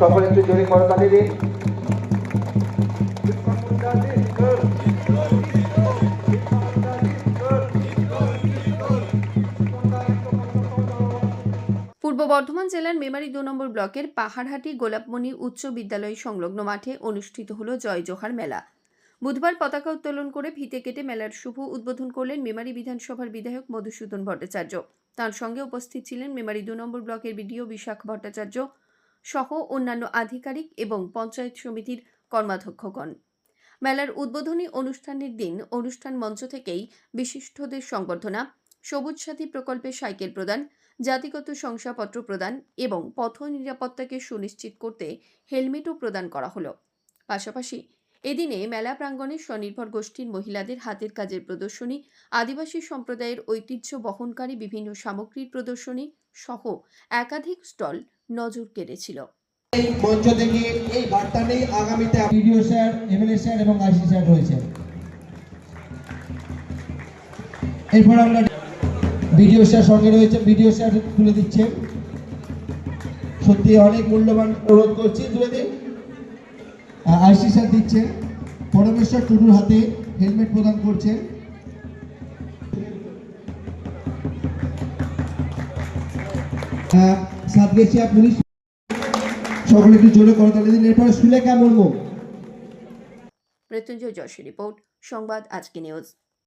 সকলে একটু জোরে পূর্ব বর্ধমান জেলার মেমারি দু নম্বর ব্লকের পাহাড়হাটি গোলাপমণি উচ্চ বিদ্যালয় সংলগ্ন মাঠে অনুষ্ঠিত হল জয় জোহার মেলা। বুধবার পতাকা উত্তোলন করে ফিতে কেটে মেলার শুভ উদ্বোধন করলেন মেমারি বিধানসভার বিধায়ক মধুসূদন ভট্টাচার্য। তার সঙ্গে উপস্থিত ছিলেন মেমারি দু নম্বর ব্লকের বিডিও বিশাখ ভট্টাচার্য সহ অন্যান্য আধিকারিক এবং পঞ্চায়েত সমিতির কর্মাধ্যক্ষগণ। মেলার উদ্বোধনী অনুষ্ঠানের দিন অনুষ্ঠান মঞ্চ থেকেই বিশিষ্টদের সংবর্ধনা, সবুজ সাথী প্রকল্পে সাইকেল প্রদান, জাতিগত শংসাপত্র প্রদান এবং পথ নিরাপত্তাকে সুনিশ্চিত করতে হেলমেটও প্রদান করা হলো। পাশাপাশি এদিনে মেলা প্রাঙ্গণে স্বনির্ভর গোষ্ঠীর মহিলাদের হাতের কাজের প্রদর্শনী, আদিবাসী সম্প্রদায়ের ঐতিহ্য বহনকারী বিভিন্ন সামগ্রীর প্রদর্শনী সহ একাধিক স্টল নজর কেড়েছিল। মঞ্চ থেকে এই বার্তা নেই আগামীতে বিডিও স্যার, এমএলএ স্যার এবং আইসি স্যার রয়েছেন। এরপর আমরা বিডিও স্যার সঙ্গে রয়েছে বিডিও স্যার তুলে দিচ্ছেন। সত্যি অনেক মূল্যবান অনুরোধ করছি, তুলে দিন। আইসি দিচ্ছে পরমেশ্বর টুডুর হাতে হেলমেট প্রদান করছে সাতগেছিয়া পুলিশ সকলে একটু জোরে করতালি দিন। এরপরে সুলেখা মুর্মু। মৃত্যুঞ্জয় যশের রিপোর্ট, সংবাদ আজকে নিউজ।